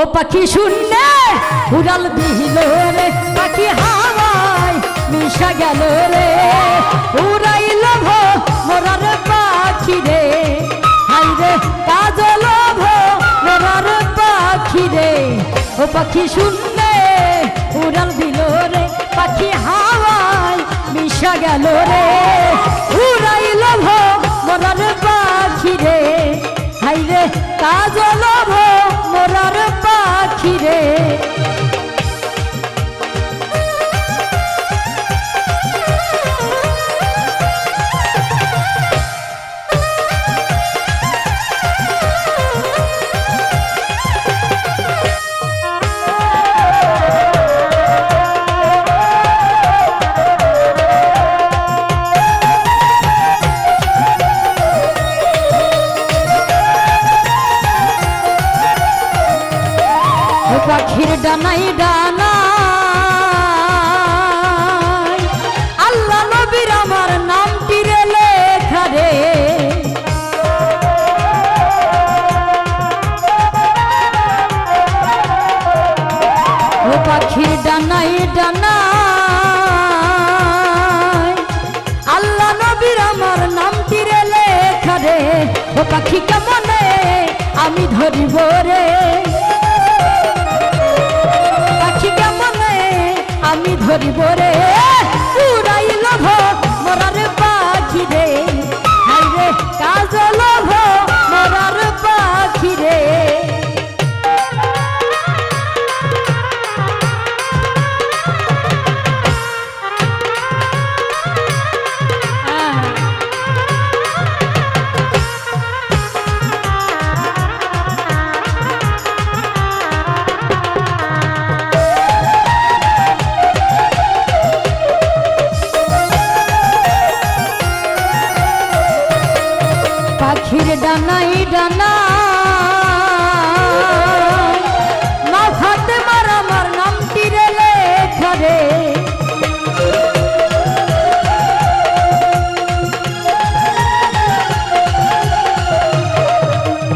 ও পাখি শূন্যে উড়াল দিল রে, পাখি হাওয়ায় মিশা গেল রে। উড়াইল ভো মোরার পাখি রে, হাই রে কাজল ভো মোরার পাখি রে। ও পাখি শূন্যে উড়াল দিল রে, পাখি হাওয়ায় মিশা গেল রে। উড়াইল ভো মোরার পাখি রে, হাই রে কাজল রে ডানাই। ডানা আল্লাহ নবীর আমার নামটি রে লেখা রে। ও পাখির ডানাই ডানা আল্লাহ নবীর আমার নামটি রে লেখা রে। ও পাখি কেমনে আমি ধরিব রে? ধরিব রে।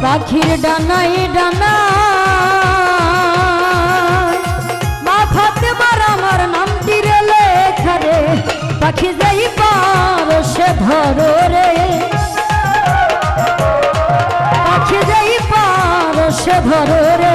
পাখির ডানাই ডানা। মাথাতে মার আমার নামটি রে লেখা রে। পাখি যাই পার, সে ধরো রে। পাখি যাই পার, সে ধরো রে।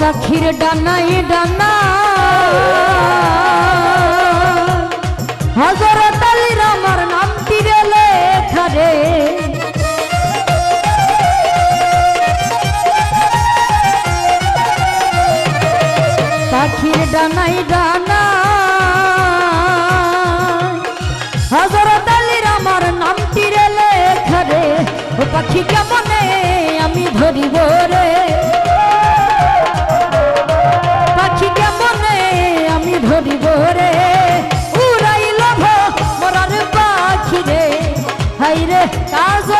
পাখির ডানাই ডানা। হজরত আলীর আমার নামটি রে লেখা রে পাখির ডানাই ডানা। হজরত আলীর আমার নামটি রে লেখা ও পাখি কেমনে আমি ধরিব রে? ধরিব রে। উড়াইল মোরার পাখি রে। হাই রে কাজল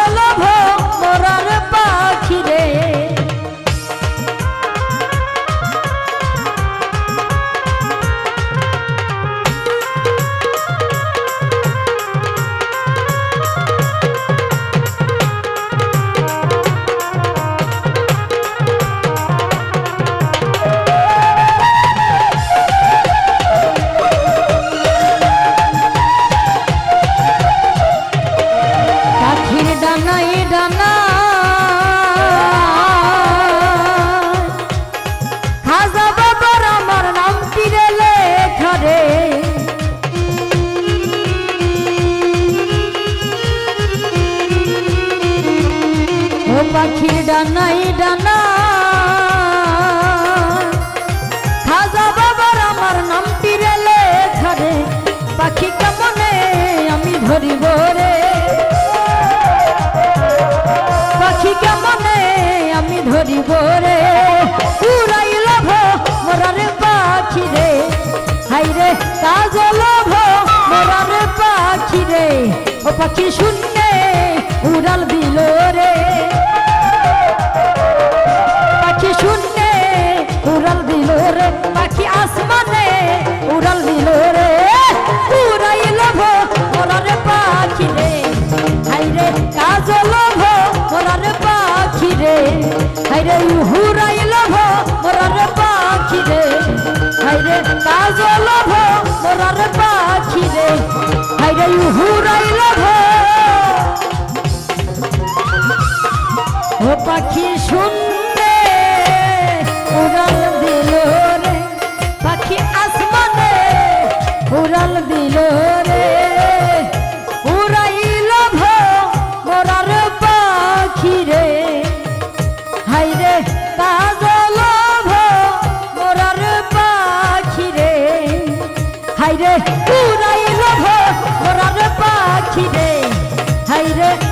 ডানা। খাজা বাবার আমার নামটি রে লেখা রে পাখি কেমনে আমি ধরিব রে? পাখি কেমনে আমি ধরিব রে? উড়াই লভ মোরারে পাখি রে। হাই রে কাজ লভ মোরারে পাখি রে। ও পাখি শূন্যে উড়াল দিল হাই রে হুরাই লভ ও পাখি শুনলে উড়াল দিল রে। পাখি আসমানে উড়াল দিল রে। উড়াইল মোরার পাখি রে। হাই রে পাখি রে হাই রে